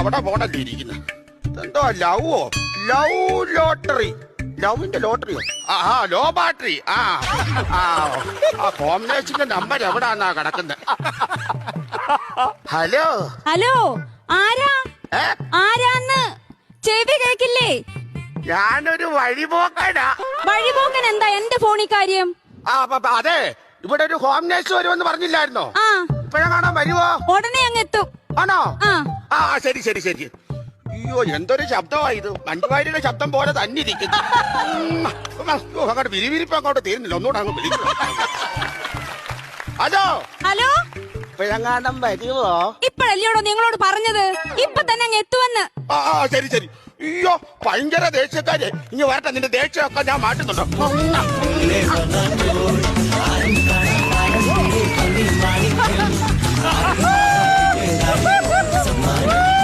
അവിടെ പോണല്ലേ ഇരിക്കുന്നത് എന്തോ ലവോ? Love lottery. ലവിന്റെ ലോട്ടറിയോ? ആ ലോ ബാറ്ററി. ആ ആ കോമ്പിനേഷന്റെ നമ്പർ എവിടാന്നാ കിടക്കുന്നത് ഹലോ? ഹലോ ആരാ? ആരാന്ന്? ചെവി കേക്കില്ലേ? ഞാനൊരു വഴിപോക്കനാ. വഴിപോക്കൻ എന്താ? എന്റെ ഫോണി കാര്യം? ആ അതെ ഇവിടെ ഒരു ഹോം നേഴ്സ് വരുമെന്ന് പറഞ്ഞില്ലായിരുന്നോ? ഇപ്പഴാണോ വരുവോ? ഉടനെ അങ്ങ് എത്തും. ആണോ? ആ, ശരി ശരി ശരി. അയ്യോ എന്തൊരു ശബ്ദമായി ഇത്. മഞ്ജുവാരിയുടെ ശബ്ദം പോലെ തന്നെ ഇരിക്കുന്നു. ഉം. ഉം, അയ്യോ, അങ്ങോട്ട് വിരിവിരിപ്പ് അങ്ങോട്ട് തീരുന്നില്ല. ഒന്നുകൂടെ അങ്ങ് വിളിക്കുന്നു ഹലോ? ഹലോ? ഇപ്പഴെങ്ങാണം വരുവോ? ഇപ്പഴല്ലോടോ നിങ്ങളോട് പറഞ്ഞത്? ഇപ്പൊ തന്നെ അങ്ങ് എത്തുവെന്ന്. ആ ആ, ശരി ശരി. അയ്യോ ഭയങ്കര ദേഷ്യക്കാരെ. ഇനി വരട്ടെ നിന്റെ ദേഷ്യമൊക്കെ ഞാൻ മാറ്റുന്നുണ്ടോ.